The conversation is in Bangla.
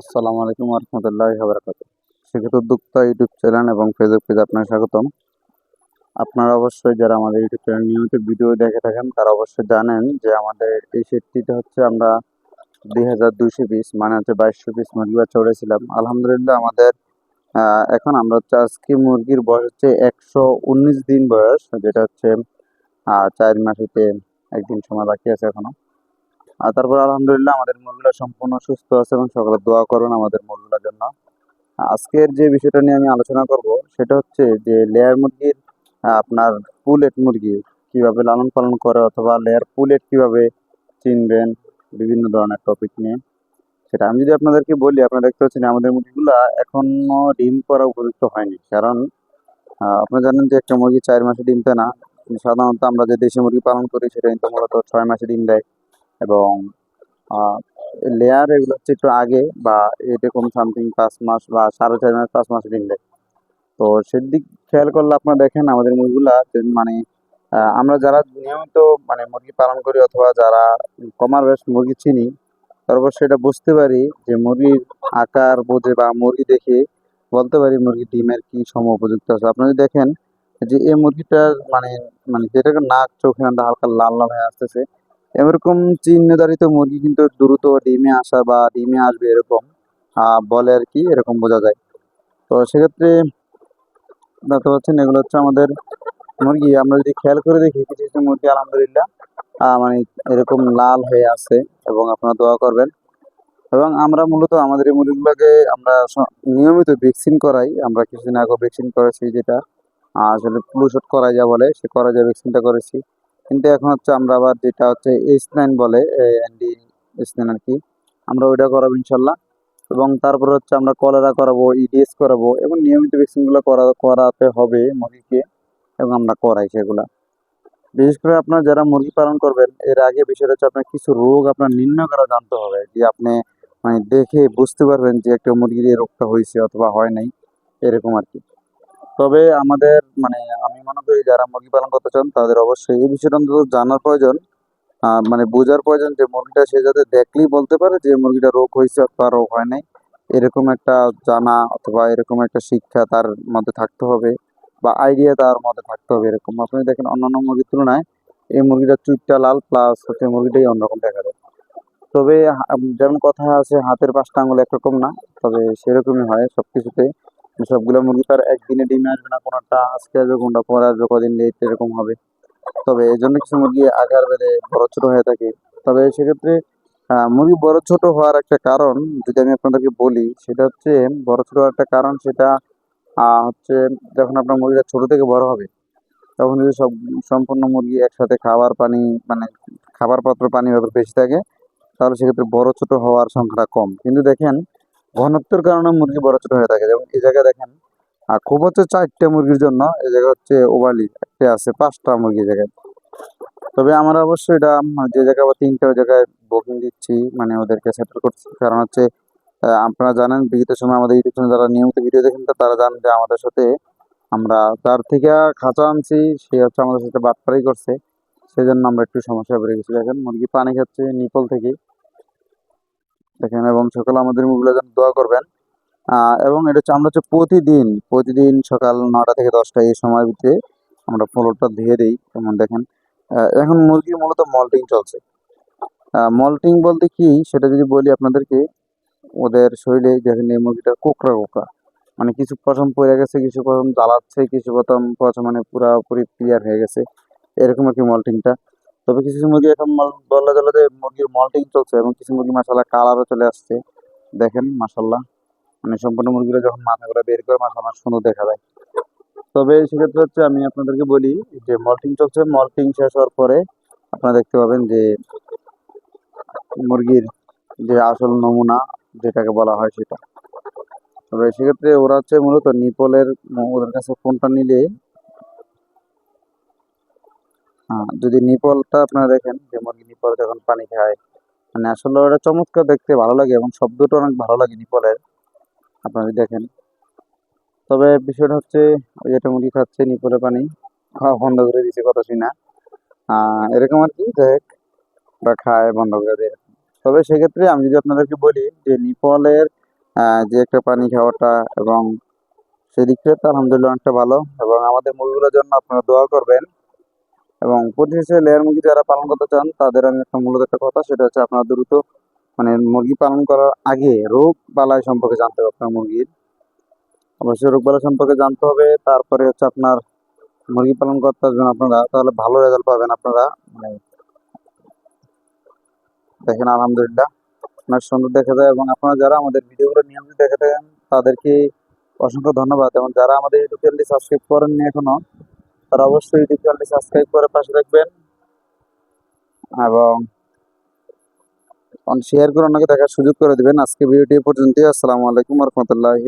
আসসালামু আলাইকুম রহমতুল্লাহ বরকাত শিক্ষিত উদ্যোক্তা ইউটিউব চ্যানেল এবং ফেসবুক পেজে আপনাকে স্বাগতম। আপনারা অবশ্যই যারা আমাদের ইউটিউব চ্যানেল নিয়মিত ভিডিও দেখে থাকেন, তারা অবশ্যই জানেন যে আমাদের এই সেটটিতে হচ্ছে আমরা দুই হাজার দুইশো পিস মানে হচ্ছে বাইশশো পিস মুরগি বাচ্চা উড়েছিলাম। আলহামদুলিল্লাহ আমাদের এখন আমরা হচ্ছে আজকে মুরগির বয়স হচ্ছে একশো উনিশ দিন বয়স, যেটা হচ্ছে চার মাসেতে একদিন সময় বাকি আছে এখনও। আর তারপর আলহামদুলিল্লাহ আমাদের মুরগিরা সম্পূর্ণ সুস্থ আছে এবং সকলে দোয়া করুন আমাদের মুরগির জন্য। আজকের যে বিষয়টা নিয়ে আমি আলোচনা করব, সেটা হচ্ছে যে লেয়ার মুরগির আপনার পুলেট মুরগি কীভাবে লালন পালন করে অথবা লেয়ার পুলেট কীভাবে চিনবেন, বিভিন্ন ধরনের টপিক নিয়ে। সেটা আমি যদি আপনাদেরকে বলি, আপনারা দেখতে পাচ্ছেন আমাদের মুরগিগুলা এখনও ডিম করা উপযুক্ত হয়নি। কারণ আপনারা জানেন যে একটা মুরগি চার মাসে ডিম দেয় না। সাধারণত আমরা যে দেশি মুরগি পালন করি, সেটা কিন্তু মূলত ছয় মাসে ডিম দেয়। এবং লেয়ার এগুলো হচ্ছে একটু আগে বা এরকম সামথিং পাঁচ মাস বা সাড়ে চার মাস, পাঁচ মাস দিন দেয় তো সেদিক খেয়াল করলে আপনারা দেখেন আমাদের মুরগিগুলা মানে আমরা যারা নিয়মিত মানে মুরগি পালন করি অথবা যারা কমার বেশ মুরগি চিনি তারপর সেটা বুঝতে পারি যে মুরগির আকার বোঝে বা মুরগি দেখে বলতে পারি মুরগি ডিমের কি সম উপযুক্ত আছে। আপনারা যদি দেখেন যে এই মুরগিটার মানে মানে যেটাকে নাক চোখে হালকা লাল লাল হয়ে আসতেছে এরকম চিহ্নধারিত মুরগি কিন্তু দ্রুত ডিমে আসা বা ডিমে আসবে এরকম বলে আর কি, এরকম বোঝা যায়। তো সেক্ষেত্রে দেখতে পাচ্ছেন, এগুলো হচ্ছে আমাদের মুরগি। আমরা যদি খেয়াল করে দেখি, কিছু কিছু মুরগি, আলহামদুলিল্লাহ মানে এরকম লাল হয়ে আছে এবং আপনারা দোয়া করবেন। এবং আমরা মূলত আমাদের এই মুরগিগুলোকে আমরা নিয়মিত ভ্যাকসিন করাই। আমরা কিছুদিন আগে ভ্যাকসিন করেছি যেটা আসলে ফ্লু শট করা যা বলে, সে করা যায় ভ্যাকসিনটা করেছি। কিন্তু এখন হচ্ছে আমরা আবার যেটা হচ্ছে এইচ নাইন বলে অ্যান্টি এইচ নাইন আর কি, আমরা ওইটা করাবো ইনশাল্লাহ। এবং তারপরে হচ্ছে আমরা কলেরা করাবো ইডিএস করাবো, এবং নিয়মিত ভ্যাকসিনগুলো করা, করাতে হবে মুরগিকে, এবং আমরা করাই সেগুলা। বিশেষ করে আপনার যারা মুরগি পালন করবেন, এর আগে বিষয়টা হচ্ছে আপনার কিছু রোগ আপনার নির্ণয় করা জানতে হবে, যে আপনি মানে দেখে বুঝতে পারবেন যে একটা মুরগির এই রোগটা হয়েছে অথবা হয় নাই, এরকম আর কি। তবে আমাদের মানে আমি মনে করি যারা মুরগি পালন করতে চান, তাদের অবশ্যই এই বিষয়টা অন্তত জানার প্রয়োজন। মানে বোঝার প্রয়োজন যে মুরগিটা সে যাতে দেখলেই বলতে পারে যে মুরগিটা রোগ হয়েছে অথবা রোগ হয় নাই। এরকম একটা জানা অথবা এরকম একটা শিক্ষা তার মধ্যে থাকতে হবে বা আইডিয়া তার মধ্যে থাকতে হবে এরকম। আপনি দেখেন অন্যান্য মুরগির তুলনায় এই মুরগিটা চুটটা লাল প্লাস হচ্ছে মুরগিটাই অন্যরকম দেখা যায়। তবে যেমন কথা আছে, হাতের পাঁচটা আঙুল একরকম না, তবে সেরকমই হয় সব কিছুতে সবগুলো মুরগি তার একদিনে ডিমে আসবে না কোনোটা আজকে আসবে, কোনটা পরে আসবে, কদিন লেট এরকম হবে। তবে এই জন্য কিছু মুরগি আকার বেড়ে বড় ছোট হয়ে থাকে। তবে সেক্ষেত্রে মুরগি বড় ছোট হওয়ার একটা কারণ যদি আমি আপনাদেরকে বলি, সেটা হচ্ছে বড় ছোট হওয়ার একটা কারণ সেটা হচ্ছে যখন আপনার মুরগিটা ছোট থেকে বড় হবে, তখন যদি সব সম্পূর্ণ মুরগি একসাথে খাবার পানি মানে খাবার পাত্র পানি ব্যাপার বেশি থাকে, তাহলে সেক্ষেত্রে বড় ছোট হওয়ার সংখ্যাটা কম। কিন্তু দেখেন ঘনত্বের কারণে মুরগি বড় ছোট হয়ে থাকে। যেমন এই জায়গায় দেখেন আর খুব হচ্ছে চারটে মুরগির জন্য, এই জায়গা হচ্ছে ওভালি, একটা আছে, পাঁচটা মুরগি জায়গায়। তবে আমরা অবশ্যই এটা যে জায়গায় বা তিনটে জায়গায় বুকিং দিচ্ছি মানে ওদেরকে সেটেল করছি। কারণ হচ্ছে আপনারা জানেন, বিগত সময় আমাদের ইউটিউব চ্যানেল যারা নিয়মিত ভিডিও দেখেন তারা জানেন যে আমাদের সাথে আমরা তার থেকে খাঁচা আনছি, সে হচ্ছে আমাদের সাথে বাটপাড়ি করছে। সেই জন্য আমরা একটু সমস্যা পড়ে গেছি। দেখেন, মুরগি পানি খাচ্ছে নিপল থেকে। দেখেন, এবং সকালে আমাদের মুরগিগুলো যেন দোয়া করবেন। এবং এটা হচ্ছে, আমরা হচ্ছে প্রতিদিন প্রতিদিন সকাল নটা থেকে দশটা এই সময়ের ভিতরে আমরা ফ্লোরটা ধুয়ে দিই। যেমন দেখেন এখন মুরগির মূলত মল্টিং চলছে। মল্টিং বলতে কি? সেটা যদি বলি আপনাদেরকে, ওদের শরীরে দেখেন এই মুরগিটার কোকড়া কোকড়া। মানে কিছু পশম পড়ে গেছে, কিছু পশম জ্বালাচ্ছে, কিছু পশম পশম মানে পুরাপুরি ক্লিয়ার হয়ে গেছে। এরকম আর কি মল্টিংটা তবে কিছু কিছু মুরগি এখন মল- বলা চলে যে মুরগির মল্টিং চলছে এবং কিছু মুরগি মাসাল্লাহ কালারও চলে আসছে। দেখেন মাসাল্লাহ মানে সম্পূর্ণ মুরগিরা যখন মাথাগুলো বের করে মাসাল্লাহ সুন্দর দেখা যায়। তবে সেক্ষেত্রে হচ্ছে আমি আপনাদেরকে বলি যে মল্টিং চলছে, মল্টিং শেষ হওয়ার পরে আপনারা দেখতে পাবেন যে মুরগির যে আসল নমুনা, যেটাকে বলা হয় সেটা। তবে সেক্ষেত্রে ওরা হচ্ছে মূলত নিপলের ওদের কাছে ফোনটা নিলে যদি নিপলটা আপনারা দেখেন, যে মুরগি নিপল যখন পানি খায় মানে আসলে ওটা চমৎকার দেখতে ভালো লাগে এবং শব্দটা অনেক ভালো লাগে নিপলের। আপনারা দেখেন। তবে বিষয়টা হচ্ছে, ওই যেটা মুরগি খাচ্ছে নিপলে পানি, খাওয়া বন্ধ করে দিচ্ছে কথা শুনি এরকম আর কি দেখ বা খায়, বন্ধ করে দেয়। তবে সেক্ষেত্রে আমি যদি আপনাদেরকে বলি, যে নিপলের যে একটা পানি খাওয়াটা এবং সেদিক থেকে তো আলহামদুলিল্লাহ অনেকটা ভালো এবং আমাদের মুরগিগুলোর জন্য আপনারা দোয়া করবেন। এবং পরিশেষে লেয়ার মুরগি যারা পালন করতে চান, তাদের আমি একটা মূলত একটা কথা, সেটা হচ্ছে আপনারা দ্রুত মানে মুরগি পালন করার আগে রোগ বালাই সম্পর্কে জানতে হবে আপনার মুরগির। অবশ্যই রোগ বালাই সম্পর্কে জানতে হবে, তারপরে হচ্ছে আপনার মুরগি পালন করতে আসবেন আপনারা তাহলে ভালো রেজাল্ট পাবেন আপনারা। মানে দেখেন, আলহামদুলিল্লাহ অনেক সুন্দর দেখা যায় এবং আপনারা যারা আমাদের ভিডিওগুলো নিয়মিত দেখে থাকেন, তাদেরকে অসংখ্য ধন্যবাদ এবং যারা আমাদের ইউটিউব চ্যানেলটি সাবস্ক্রাইব করেননি এখনও তারা অবশ্যই ইউটিউব চ্যানেলটি সাবস্ক্রাইব করে পাশে রাখবেন এবং শেয়ার করে অন্যকে দেখার সুযোগ করে দিবেন। আজকে ভিডিওটি পর্যন্ত পর্যন্তই। আসসালামু আলাইকুম রহমতুল্লাহি